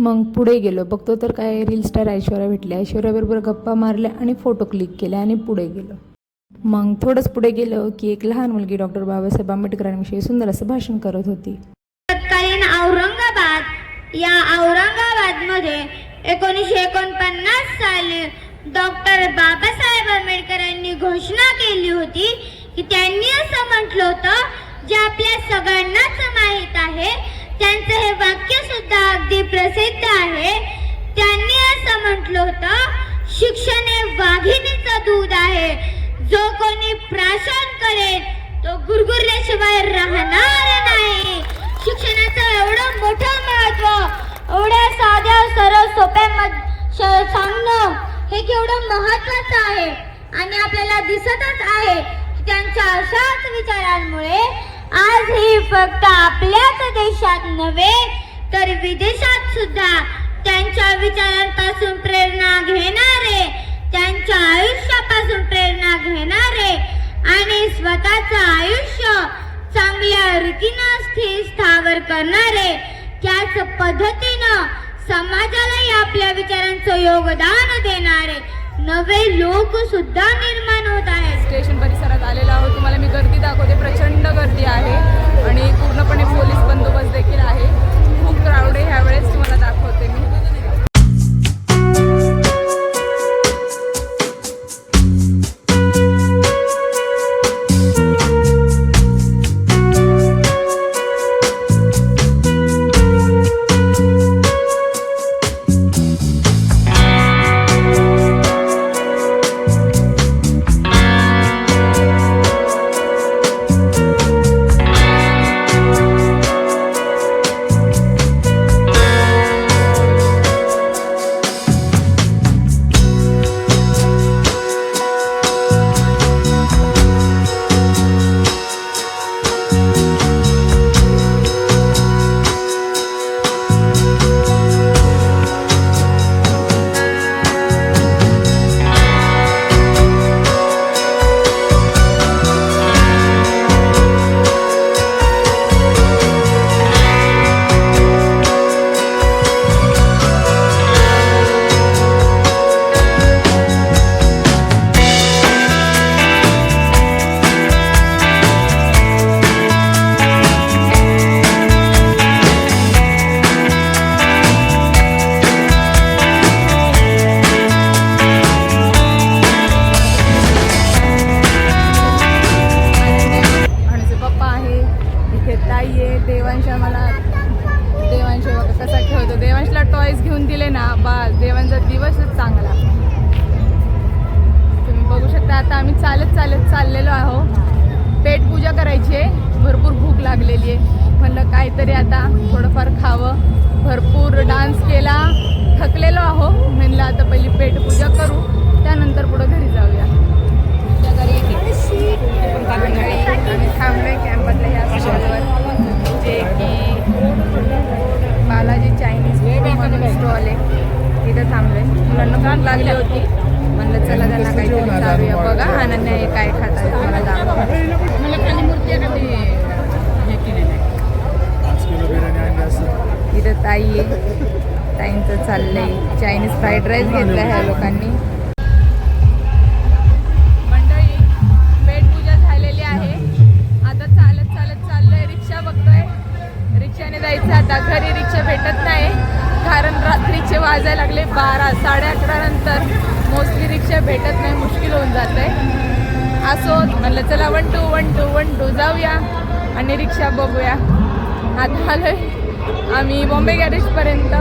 मग पुढे गेलो. बघतो तर काय रील स्टार ऐश्वर्या भेटल्या. ऐश्वर्याबरोबर गप्पा मारल्या आणि फोटो क्लिक केले आणि पुढे गेलो. मग थोडंच पुढे गेलो की एक लहान मुलगी डॉक्टर बाबासाहेब आंबेडकरांविषयी सुंदर असं भाषण करत होती. तत्कालीन औरंगाबाद. या औरंगाबादमध्ये एकोणीसशे एकोणपन्नास साली डॉक्टर बाबासाहेब आंबेडकरांनी घोषणा केली होती की त्यांनी असं म्हटलं होतं जे आपल्या सगळ्यांनाच माहिती कविता अगदी प्रसिद्ध आहे. त्यांनी असं म्हटलं होतं शिक्षण हे वाघिणीचं दूध आहे. जो कोणी प्राशन करेल तो गुरगुरल्याशिवाय राहणार नाही. शिक्षणाचं एवढं मोठं महत्त्व एवढ्या साध्या सरळ सोप्या सांगणं हे केवढं महत्वाचं आहे. आणि आपल्याला दिसतच आहे की त्यांच्या अशाच विचारांमुळे आज ही फक्त आपल्याच देशात नव्हे तर विदेशात सुद्धा त्यांच्या विचारांपासून प्रेरणा घेणारे त्यांच्या आयुष्यापासून प्रेरणा घेणारे आणि स्वतःचं आयुष्य चांगल्या रीतीनं स्थिर स्थावर करणारे त्याच पद्धतीनं समाजालाही आपल्या विचारांचं योगदान देणारे नवे लोक सुद्धा निर्माण होत आहेत. स्टेशन परिसरात आलेला आहोत. तुम्हाला मी गर्दी दाखवते. प्रचंड गर्दी आहे आणि पूर्णपणे पोलीस बंदोबस्त देखील आहे. क्राऊड आहे ह्यावेळेस तुम्हाला दाखवतो. देवांश मला देवांश बघा कसा खेळतो. देवांशला टॉयज घेऊन दिले ना बस देवांचा दिवसच चांगला. तुम्ही बघू शकता आता आम्ही चालत चालत चाललेलो आहो पेट पूजा करायची आहे. भरपूर भूक लागलेली आहे. म्हणलं काहीतरी आता थोडंफार खावं. भरपूर डान्स केला. फ्राईड राईस घेतला ह्या लोकांनी. मंडळी पेट पूजा झालेली आहे. आता चालत चालत चाललोय रिक्षा बघतोय. रिक्षाने जायचं आता. घरी रिक्षा भेटत नाही. कारण रात्रीचे वाजायला लागले बारा साडे अकरा नंतर. मोस्टली रिक्षा भेटत नाही मुश्किल होऊन जात असो म्हणलं चला one two one two one two जाऊया आणि रिक्षा बघूया. आता आलोय आम्ही बॉम्बे गॅरेजपर्यंत